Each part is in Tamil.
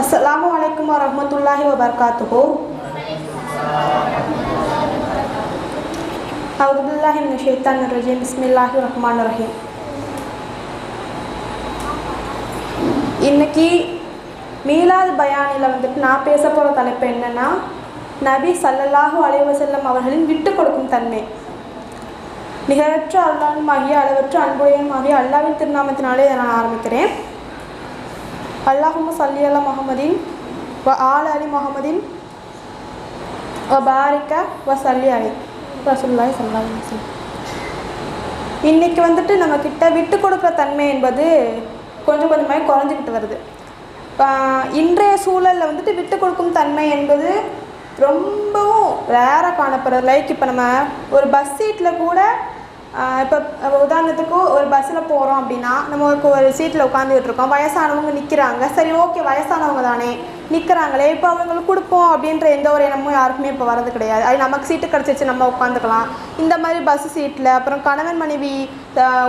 அஸ்ஸலாமு வலைக்கம் வரமத்துல்லாஹி வபர்காத்துஹு அவுதுல்லாஹி பில்லாஹி ஷைத்தான் ரஜீம் பிஸ்மில்லாஹி ரஹ்மான் ரஹீம் இன்னைக்கு மீலாது பயானில் வந்துட்டு நான் பேச போகிற தலைப்பு என்னென்னா நபி சல்லல்லாஹு அலைவசல்லம் அவர்களின் விட்டு கொடுக்கும் தன்மை. நிகரற்ற அல்லாஹுமாகிய அளவற்ற அன்புடையனுமாகிய அல்லாவின் திருநாமத்தினாலே இதை நான் ஆரம்பிக்கிறேன். அல்லாஹும் சல்லி அல்லா முஹம்மதின் வ ஆல் அலி முகமதீன் வ பாரிக்க வ சல்லி அலி ரசுல்லாய் ஸல்லல்லாஹு இன்றைக்கி வந்துட்டு நம்மக்கிட்ட விட்டு கொடுக்குற தன்மை என்பது கொஞ்சம் கொஞ்சமாக குறைஞ்சிக்கிட்டு வருது. இன்றைய சூழலில் வந்துட்டு விட்டு கொடுக்கும் தன்மை என்பது ரொம்பவும் ரேராக காணப்படுறது லைக் இப்போ நம்ம ஒரு பஸ் சீட்டில் கூட இப்போ உதாரணத்துக்கு ஒரு பஸ்ஸில் போகிறோம் அப்படின்னா நமக்கு ஒரு சீட்டில் உட்காந்துக்கிட்டு இருக்கோம் வயசானவங்க நிற்கிறாங்க சரி ஓகே வயசானவங்க தானே. நிற்கிறாங்களே இப்போ அவங்களுக்கு கொடுப்போம் அப்படின்ற எந்த ஒரு எண்ணமும் யாருக்குமே இப்போ வரது கிடையாது. அது நமக்கு சீட்டு கிடச்சிச்சு நம்ம உட்காந்துக்கலாம் இந்த மாதிரி பஸ் சீட்டில் அப்புறம் கணவன் மனைவி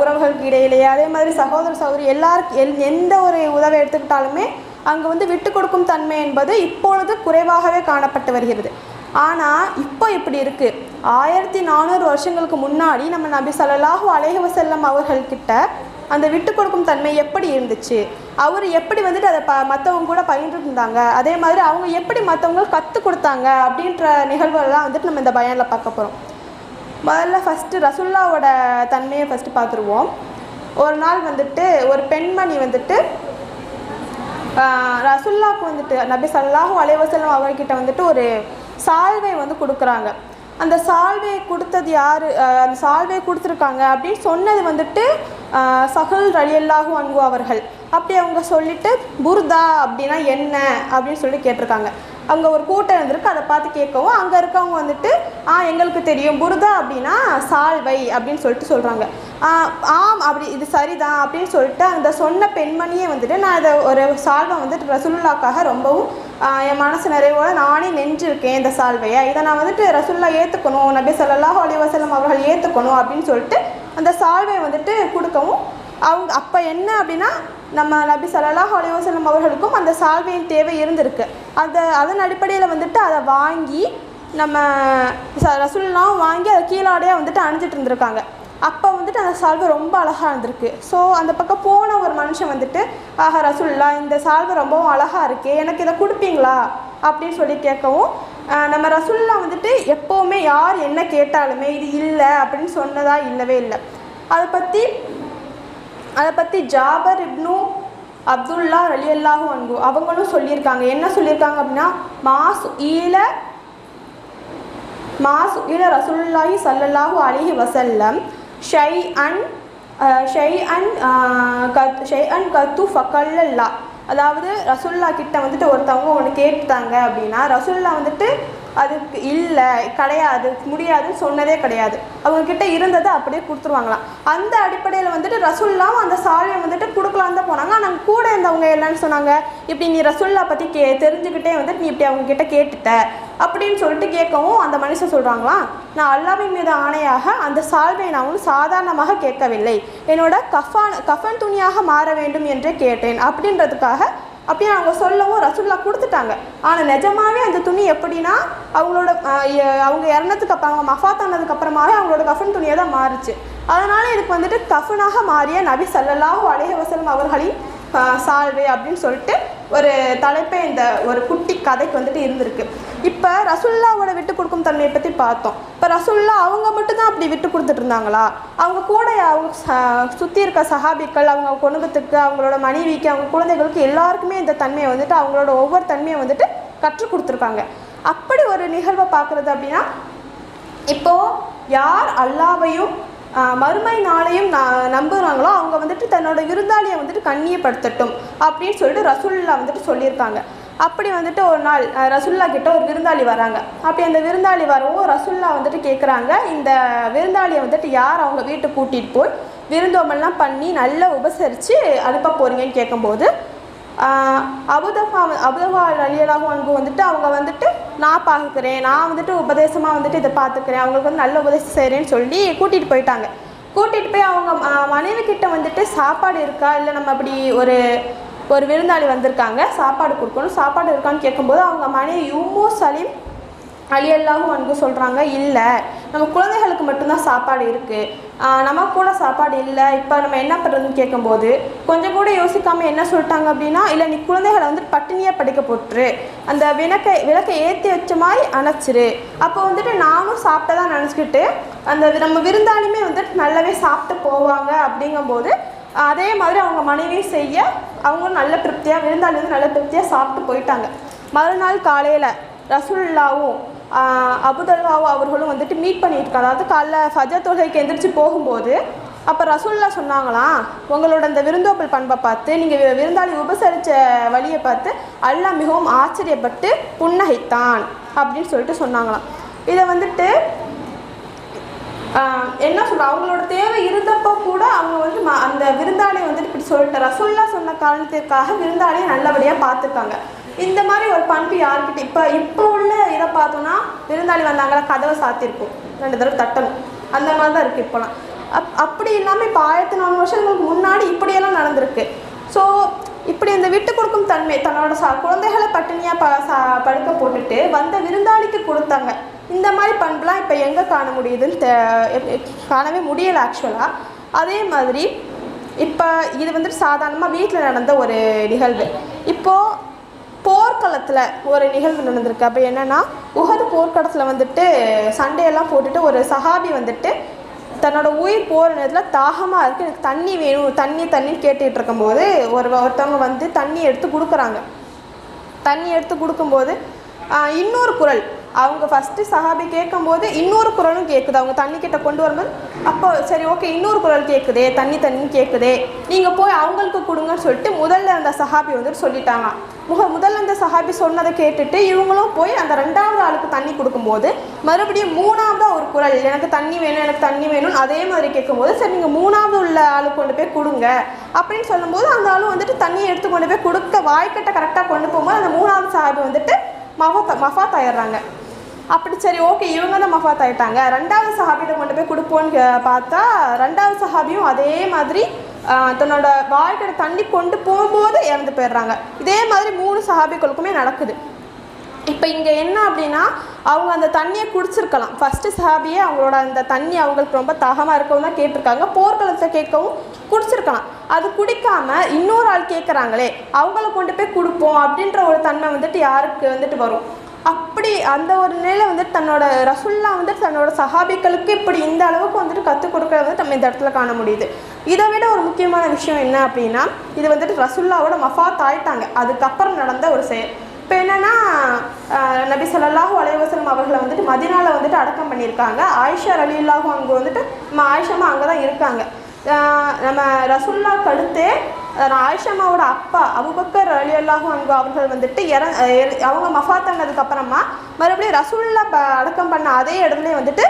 உறவுகளுக்கு இடையிலேயே அதே மாதிரி சகோதர சகோதரி எல்லாருக்கும் எல் எந்த ஒரு உதவி எடுத்துக்கிட்டாலுமே அங்கே வந்து விட்டு கொடுக்கும் தன்மை என்பது இப்பொழுது குறைவாகவே காணப்பட்டு வருகிறது. ஆனால் இப்போ இப்படி இருக்குது ஆயிரத்தி நானூறு வருஷங்களுக்கு முன்னாடி நம்ம நபி ஸல்லல்லாஹு அலைஹி அவர்கள்கிட்ட அந்த விட்டு கொடுக்கும் தன்மை எப்படி இருந்துச்சு? அவர் எப்படி வந்துட்டு அதை ப மற்றவங்க கூட பயின்று இருந்தாங்க? அதே மாதிரி அவங்க எப்படி மற்றவங்க கற்றுக் கொடுத்தாங்க? அப்படின்ற நிகழ்வுகள்லாம் வந்துட்டு நம்ம இந்த பயனில் பார்க்க போகிறோம் முதல்ல ஃபஸ்ட்டு ரசுல்லாவோட தன்மையை ஃபஸ்ட்டு பார்த்துருவோம். ஒரு நாள் வந்துட்டு ஒரு பெண்மணி வந்துட்டு ரசுல்லாவுக்கு வந்துட்டு நபி ஸல்லல்லாஹு அலைவசல்லம் அவர்கிட்ட வந்துட்டு ஒரு சால்வை வந்து கொடுக்குறாங்க. அந்த சால்வையை கொடுத்தது யார்? அந்த சால்வையை கொடுத்துருக்காங்க அப்படின்னு சொன்னது வந்துட்டு சகல் சஹல் ரலியல்லாஹு அவர்கள். அப்படி அவங்க சொல்லிட்டு புர்தா அப்படின்னா என்ன? அப்படின்னு சொல்லி கேட்டிருக்காங்க. அங்கே ஒரு கூட்டம் இருந்திருக்கு அதை பார்த்து கேட்கவும் அங்கே இருக்கவங்க வந்துட்டு ஆ எங்களுக்கு தெரியும். புர்தா அப்படின்னா சால்வை அப்படின்னு சொல்லிட்டு சொல்கிறாங்க ஆம் அப்படி இது சரிதான் அப்படின்னு சொல்லிட்டு அந்த சொன்ன பெண்மணியே வந்துட்டு நான் இதை ஒரு சால்வை வந்துட்டு ரசுல்லாக்காக ரொம்பவும் என் மனசு நிறைவோட நானே நெஞ்சிருக்கேன் இந்த சால்வையை. இதை நான் வந்துட்டு ரசுல்லா ஏற்றுக்கணும் நபி ஸல்லல்லாஹு அலிவாசலம் அவர்கள் ஏற்றுக்கணும் அப்படின்னு சொல்லிட்டு அந்த சால்வை வந்துட்டு கொடுக்கவும் அவங்க அப்போ என்ன அப்படின்னா நம்ம நபி ஸல்லல்லாஹு அலிவாசலம் அவர்களுக்கும் அந்த சால்வையின் தேவை இருந்திருக்கு. அதை அதன் அடிப்படையில் வந்துட்டு அதை வாங்கி நம்ம ச- ரசுல்லாம் வாங்கி அதை கீழாடையாக வந்துட்டு அணிஞ்சிட்டு இருந்திருக்காங்க. அப்போ வந்துட்டு அந்த சால்வை ரொம்ப அழகாக இருந்திருக்கு. ஸோ அந்த பக்கம் போன ஒரு மனுஷன் வந்துட்டு ஆஹா ரசுல்லா இந்த சால்வை ரொம்பவும் அழகாக இருக்குது எனக்கு இதை கொடுப்பீங்களா? அப்படின்னு சொல்லி கேட்கவும் நம்ம ரசுல்லா வந்துட்டு எப்போவுமே யார் என்ன கேட்டாலுமே இது இல்லை அப்படின்னு சொன்னதா இல்லவே இல்லை. அதை பற்றி அதை பற்றி ஜாபர் இப்னு அப்துல்லா ரலியல்லாஹு அன்பு அவங்களும் சொல்லியிருக்காங்க. என்ன சொல்லியிருக்காங்க அப்படின்னா மாசு ஈல மாசு ஈல ரசுல்லாஹி சல்லல்லாஹு அலிஹி வசல்லம் ஷை அன் ஷை அன் கத் ஷை அன் கத்து ஃபக்கல்லல்லா அதாவது ரசுல்லா கிட்ட வந்துட்டு ஒருத்தவங்க ஒன்று கேட்டாங்க அப்படின்னா ரசுல்லா வந்துட்டு அதுக்கு இல்லை கிடையாது முடியாதுன்னு சொன்னதே கிடையாது. அவங்கக்கிட்ட இருந்ததை அப்படியே கொடுத்துருவாங்களாம். அந்த அடிப்படையில் வந்துட்டு ரசுல்லாவும் அந்த சாவியை வந்துட்டு கொடுக்கலான்னு தான் போனாங்க. ஆனால் கூட இருந்தவங்க என்னன்னு சொன்னாங்க இப்படி நீ ரசுல்லா பற்றி கே தெரிஞ்சுக்கிட்டே வந்துட்டு நீ இப்படி அவங்க கிட்ட கேட்டுட்ட அப்படின்னு சொல்லிட்டு கேட்கவும் அந்த மனுஷன் சொல்கிறாங்களாம் நான் அல்லாவின் மீது ஆணையாக அந்த சால்வை நான் சாதாரணமாக கேட்கவில்லை. என்னோட கஃபான் கஃபன் துணியாக மாற வேண்டும் என்றே கேட்டேன். அப்படின்றதுக்காக அப்படியே அவங்க சொல்லவும் ரசுல்லா கொடுத்துட்டாங்க. ஆனால் நிஜமாவே அந்த துணி எப்படின்னா அவங்களோட அவங்க இறந்ததுக்கு அப்புறம் அவங்க மஃபாத் ஆனதுக்கு அப்புறமாவே அவங்களோட கஃபன் துணியாக தான் மாறுச்சு. அதனால இதுக்கு வந்துட்டு கஃனாக மாறிய நபி சல்லல்லாஹு அலைஹி அவர்களின் சால்வே அப்படின்னு சொல்லிட்டு ஒரு தலைப்பே இந்த ஒரு குட்டி கதைக்கு வந்துட்டு இருந்திருக்கு. இப்போ ரசுல்லாவோட விட்டு கொடுக்கும் தன்மையை பற்றி பார்த்தோம். இப்போ ரசுல்லா அவங்க மட்டும்தான் அப்படி விட்டு கொடுத்துட்டு இருந்தாங்களா அவங்க கூட அவங்க சுற்றி இருக்க சஹாபிக்கள் அவங்க குடும்பத்துக்கு அவங்களோட மனைவிக்கு அவங்க குழந்தைகளுக்கு எல்லாருக்குமே இந்த தன்மையை வந்துட்டு அவங்களோட ஒவ்வொரு தன்மையை வந்துட்டு கற்றுக் கொடுத்துருக்காங்க. அப்படி ஒரு நிகழ்வை பார்க்குறது அப்படின்னா இப்போ யார் அல்லாவையும் மறுமை நாளையும் ந- நம்புகிறாங்களோ அவங்க வந்துட்டு தன்னோட விருந்தாளியை வந்துட்டு கண்ணியப்படுத்தட்டும் அப்படின்னு சொல்லிட்டு ரசூல்லா வந்துட்டு சொல்லியிருக்காங்க. அப்படி வந்துட்டு ஒரு நாள் ரசுல்லா கிட்ட ஒரு விருந்தாளி வராங்க. அப்படி அந்த விருந்தாளி வரவும் ரசுல்லா வந்துட்டு கேட்குறாங்க இந்த விருந்தாளியை வந்துட்டு யார் அவங்க வீட்டுக்கு கூட்டிகிட்டு போய் விருந்தோமெல்லாம் பண்ணி நல்லா உபசரித்து அனுப்ப போகிறீங்கன்னு கேட்கும்போது அபுதஃபா அபுதஃபா அலியலாகும் அன்பு வந்துட்டு அவங்க வந்துட்டு நான் பார்க்குறேன் நான் வந்துட்டு உபதேசமாக வந்துட்டு இதை பார்த்துக்கிறேன் அவங்களுக்கு வந்து நல்ல உபதேசம் செய்கிறேன்னு சொல்லி கூட்டிகிட்டு போயிட்டாங்க. கூட்டிகிட்டு போய் அவங்க மனைவி கிட்ட வந்துட்டு சாப்பாடு இருக்கா? இல்லை நம்ம அப்படி ஒரு ஒரு விருந்தாளி வந்திருக்காங்க சாப்பாடு கொடுக்கணும். சாப்பாடு இருக்கான்னு கேட்கும்போது அவங்க மனைவி உம்மு சலீம் அழியல்லாவும் அல்லாஹும் அன்பு சொல்கிறாங்க இல்லை நம்ம குழந்தைகளுக்கு மட்டும்தான் சாப்பாடு இருக்குது நம்ம கூட சாப்பாடு இல்லை. இப்போ நம்ம என்ன பண்ணுறதுன்னு கேட்கும்போது கொஞ்சம் கூட யோசிக்காமல் என்ன சொல்லிட்டாங்க அப்படின்னா இல்லை நீ குழந்தைகளை வந்து பட்டினியாக படிக்க போட்டுரு. அந்த விளக்கை விளக்கை ஏற்றி வச்ச மாதிரி அணைச்சிரு. அப்போ வந்துட்டு நானும் சாப்பிட்டதா நினச்சிக்கிட்டு அந்த நம்ம விருந்தாளியுமே வந்துட்டு நல்லாவே சாப்பிட்டு போவாங்க. அப்படிங்கும்போது அதே மாதிரி அவங்க மனைவியும் செய்ய அவங்களும் நல்ல திருப்தியாக விருந்தாளி வந்து நல்ல திருப்தியாக சாப்பிட்டு போயிட்டாங்க. மறுநாள் காலையில் ரசுல்லாவும் அபுதல்லாவும் அவர்களும் வந்துட்டு மீட் பண்ணியிருக்காங்க. அதாவது காலைல ஃபஜா தொகைக்கு எந்திரிச்சு போகும்போது அப்போ ரசூல்லா சொன்னாங்களாம் உங்களோட இந்த விருந்தோப்பல் பண்பை பார்த்து நீங்கள் விருந்தாளி உபசரித்த வழியை பார்த்து அல்லாஹ் மிகவும் ஆச்சரியப்பட்டு புன்னகைத்தான் அப்படின்னு சொல்லிட்டு சொன்னாங்களாம். இதை வந்துட்டு என்ன சொல்ற அவங்களோட தேவை இருந்தப்போ கூட அவங்க வந்து ம- அந்த விருந்தாளியை வந்துட்டு இப்படி சொல்லிட்டு ரசூல்லா சொன்ன காரணத்திற்காக விருந்தாளியை நல்லபடியாக பார்த்துருக்காங்க இந்த மாதிரி ஒரு பண்பு யாருக்கிட்ட இப்போ இப்போ உள்ள இதை பார்த்தோன்னா விருந்தாளி வந்தாங்களா கதவை சாத்திருக்கும். ரெண்டு தடவை தட்டணும். அந்த மாதிரி தான் இருக்குது இப்போலாம். அப் அப்படி இல்லாமல் இப்போ ஆயிரத்தி நாலு வருஷங்களுக்கு முன்னாடி இப்படியெல்லாம் நடந்திருக்கு. ஸோ இப்படி இந்த விட்டு கொடுக்கும் தன்மை தன்னோட சா குழந்தைகளை பட்டினியாக ப சா படுக்க போட்டுட்டு வந்த விருந்தாளிக்கு கொடுத்தாங்க. இந்த மாதிரி பண்புலாம் இப்போ எங்கே காண முடியுதுன்னு காணவே முடியலை ஆக்சுவலாக அதே மாதிரி இப்போ இது வந்துட்டு சாதாரணமாக வீட்டில் நடந்த ஒரு நிகழ்வு. இப்போது போர்க்களத்தில் ஒரு நிகழ்வு நடந்திருக்கு. அப்போ என்னென்னா உகது போர்க்களத்தில் வந்துட்டு சண்டையெல்லாம் போட்டுட்டு ஒரு சஹாபி வந்துட்டு தன்னோட உயிர் போகிற நேரத்தில் தாகமாக இருக்குது எனக்கு தண்ணி வேணும் தண்ணி தண்ணி கேட்டுகிட்டு இருக்கும்போது ஒரு ஒருத்தவங்க வந்து தண்ணி எடுத்து கொடுக்குறாங்க. தண்ணி எடுத்து கொடுக்கும்போது இன்னொரு குரல் அவங்க ஃபஸ்ட்டு சஹாபி கேட்கும்போது இன்னொரு குரலும் கேட்குது அவங்க தண்ணி கிட்ட கொண்டு வரும்போது அப்போ சரி ஓகே இன்னொரு குரல் கேட்குதே தண்ணி தண்ணி கேட்குதே நீங்கள் போய் அவங்களுக்கு கொடுங்கன்னு சொல்லிட்டு முதல்ல அந்த சஹாபி வந்துட்டு சொல்லிட்டாங்க. முக முதல்ல அந்த சஹாபி சொன்னதை கேட்டுட்டு இவங்களும் போய் அந்த ரெண்டாவது ஆளுக்கு தண்ணி கொடுக்கும்போது மறுபடியும் மூணாவதாக ஒரு குரல் எனக்கு தண்ணி வேணும் எனக்கு தண்ணி வேணும்னு அதே மாதிரி கேட்கும்போது சரி நீங்கள் மூணாவது உள்ள ஆளுக்கு கொண்டு போய் கொடுங்க. அப்படின்னு சொல்லும்போது அந்த ஆளும் வந்துட்டு தண்ணியை எடுத்து கொண்டு போய் கொடுக்க வாய்க்கிட்ட கரெக்டாக கொண்டு போகும்போது அந்த மூணாவது சஹாபி வந்துட்டு மஃபா மஃபாத் ஆயிடுறாங்க. அப்படி சரி ஓகே இவங்க தான் மஃபாத் ஆகிட்டாங்க ரெண்டாவது சஹாபிட்ட கொண்டு போய் கொடுப்போன்னு பார்த்தா ரெண்டாவது சஹாபியும் அதே மாதிரி தன்னோட வாழ்க்கையை தண்ணி கொண்டு போகும்போது இறந்து போயிடுறாங்க. இதே மாதிரி மூணு சஹாபிகளுக்குமே நடக்குது. இப்போ இங்கே என்ன அப்படின்னா அவங்க அந்த தண்ணியை குடிச்சிருக்கலாம். ஃபஸ்ட்டு சஹாபியே அவங்களோட அந்த தண்ணி அவங்களுக்கு ரொம்ப தாகமாக இருக்கவும் தான் கேட்டிருக்காங்க. போர்க்களத்தை கேட்கவும் குடிச்சிருக்கலாம். அது குடிக்காம இன்னொரு ஆள் கேட்குறாங்களே அவங்கள கொண்டு போய் கொடுப்போம் அப்படின்ற ஒரு தன்மை வந்துட்டு யாருக்கு வந்துட்டு வரும். அப்படி அந்த ஒரு நிலையில் வந்துட்டு தன்னோட ரசுல்லா வந்துட்டு தன்னோட சஹாபிகளுக்கு இப்படி இந்த அளவுக்கு வந்துட்டு கற்றுக் கொடுக்கறது வந்து நம்ம இந்த இடத்துல காண முடியுது. இதை விட ஒரு முக்கியமான விஷயம் என்ன அப்படின்னா இது வந்துட்டு ரசுல்லாவோட மஃபாத் ஆயிட்டாங்க. அதுக்கப்புறம் நடந்த ஒரு செயல். இப்போ என்னன்னா நபி ஸல்லல்லாஹு அலைவசலம் அவர்களை வந்துட்டு மதினால வந்துட்டு அடக்கம் பண்ணியிருக்காங்க. ஆயிஷா ரலியல்லாஹு அங்கே வந்துட்டு நம்ம ஆயிஷாமா அங்கே தான் இருக்காங்க. நம்ம ரசுல்லா கழுத்தே ஆயிஷமாவோட அப்பா அபுபக்கர் ரலியல்லாஹு அங்கு அவர்கள் வந்துட்டு இற அவங்க மஃபாத் ஆனதுக்கு அப்புறமா மறுபடியும் ரசுல்லா ப அடக்கம் பண்ண அதே இடத்துலேயே வந்துட்டு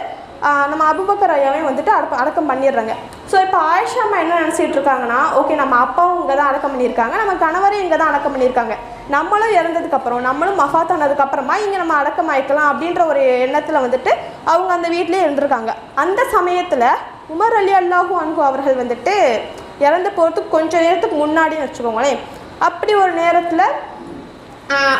நம்ம அபுபக்கர் ஐயாவையும் வந்துட்டு அடக்கம் அடக்கம் பண்ணிடுறாங்க. ஸோ இப்போ ஆயிஷா அம்மா என்ன நினச்சிட்டு இருக்காங்கன்னா ஓகே நம்ம அப்பாவும் இங்கே தான் அடக்கம் பண்ணியிருக்காங்க நம்ம கணவரையும் இங்கே தான் அடக்கம் பண்ணியிருக்காங்க. நம்மளும் இறந்ததுக்கப்புறம் நம்மளும் மஃபாத் ஆனதுக்கப்புறமா இங்கே நம்ம அடக்கம் ஆயிக்கலாம் அப்படின்ற ஒரு எண்ணத்தில் வந்துட்டு அவங்க அந்த வீட்டிலே இருந்திருக்காங்க. அந்த சமயத்தில் உமர் அலி அல்லாஹூ அன்கு அவர்கள் வந்துட்டு இறந்து போகிறதுக்கு கொஞ்சம் நேரத்துக்கு முன்னாடின்னு வச்சுக்கோங்களேன். அப்படி ஒரு நேரத்தில்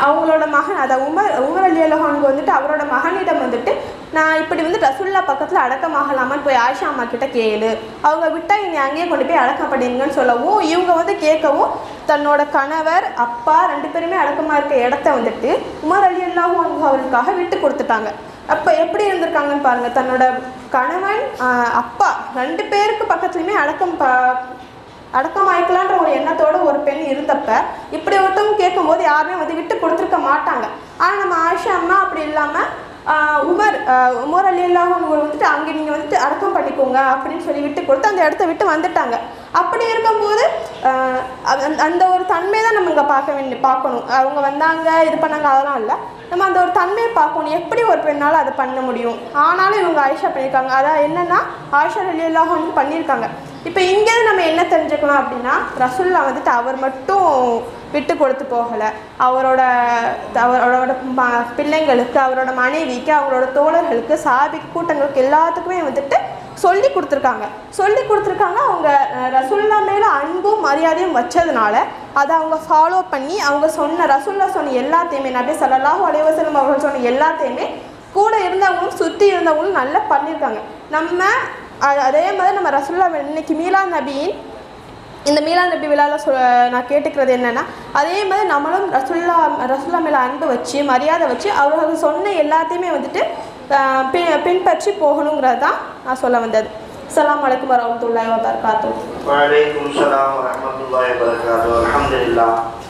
அவங்களோட மகன் அதாவது உமர் உமர் அலி அல்லாஹானுக்கு வந்துட்டு அவரோட மகனிடம் வந்துட்டு நான் இப்படி வந்து ரசுல்லா பக்கத்தில் அடக்கமாகலாமான்னு போய் ஆயிஷா அம்மா கிட்ட கேளு. அவங்க விட்டால் என்னை அங்கேயே கொண்டு போய் அடக்கம் பண்ணிருங்கன்னு சொல்லவும் இவங்க வந்து கேட்கவும் தன்னோட கணவர் அப்பா ரெண்டு பேருமே அடக்கமாக இருக்க இடத்த வந்துட்டு உமர் அலி அல்லாஹூ அன்ஹு அவர்களுக்காக விட்டு கொடுத்துட்டாங்க. அப்போ எப்படி இருந்திருக்காங்கன்னு பாருங்க. தன்னோட கணவன் அப்பா ரெண்டு பேருக்கு பக்கத்துலையுமே அடக்கம் ப அடக்கம் ஆயிக்கலான்ற ஒரு எண்ணத்தோடு ஒரு பெண் இருந்தப்ப இப்படி ஒருத்தவங்க கேட்கும்போது யாருமே வந்து விட்டு கொடுத்துருக்க மாட்டாங்க. ஆனால் நம்ம ஆயிஷா அம்மா அப்படி இல்லாமல் உமர் உமர் அலி இல்லாமல் வந்துட்டு அங்கே நீங்கள் வந்துட்டு அடக்கம் பண்ணிக்கோங்க அப்படின்னு சொல்லி விட்டு கொடுத்து அந்த இடத்த விட்டு வந்துட்டாங்க. அப்படி இருக்கும்போது அந்த- அந்த ஒரு தன்மை தான் நம்ம இங்கே பார்க்க வேண்டிய பார்க்கணும். அவங்க வந்தாங்க இது பண்ணாங்க அதெல்லாம் இல்லை. நம்ம அந்த ஒரு தன்மையை பார்க்கணும். எப்படி ஒரு பெண்ணால் அதை பண்ண முடியும்? ஆனாலும் இவங்க ஆயிஷா பண்ணியிருக்காங்க. அதான் என்னென்னா ஆயிஷா அலி வந்து பண்ணியிருக்காங்க. இப்போ இங்கேருந்து நம்ம என்ன தெரிஞ்சுக்கலாம் அப்படின்னா ரசுல்லா வந்துட்டு அவர் மட்டும் விட்டு கொடுத்து போகலை. அவரோட அவரோட ம- பிள்ளைங்களுக்கு அவரோட மனைவிக்கு அவரோட தோழர்களுக்கு சாபி கூட்டங்களுக்கு எல்லாத்துக்குமே வந்துட்டு சொல்லி கொடுத்துருக்காங்க. சொல்லி கொடுத்துருக்காங்க. அவங்க ரசுல்லா மேலே அன்பும் மரியாதையும் வச்சதுனால அதை அவங்க ஃபாலோ பண்ணி அவங்க சொன்ன ரசுல்லா சொன்ன எல்லாத்தையுமே நபி சல்லாஹூ அலைவசலம் அவர்கள் சொன்ன எல்லாத்தையுமே கூட இருந்தவங்களும் சுற்றி இருந்தவங்களும் நல்லா பண்ணியிருக்காங்க. நம்ம அதே மாதிரி நம்ம ரசுல்லா இன்னைக்கு மீலா நபியின் இந்த மீலா நபி விழாவில் சொ நான் கேட்டுக்கிறது என்னென்னா அதே மாதிரி நம்மளும் ரசுல்லா ரசுல்லா மேலே அன்பு வச்சு மரியாதை வச்சு அவர்கள் சொன்ன எல்லாத்தையுமே வந்துட்டு பி பின்பற்றி போகணுங்கிறது தான் நான் சொல்ல வந்தது. சலாம் வலைக்கம் வரமத்துல்லாய் வபர்காத்தூ வலைக்கம் சலாம் அலமதுல்லா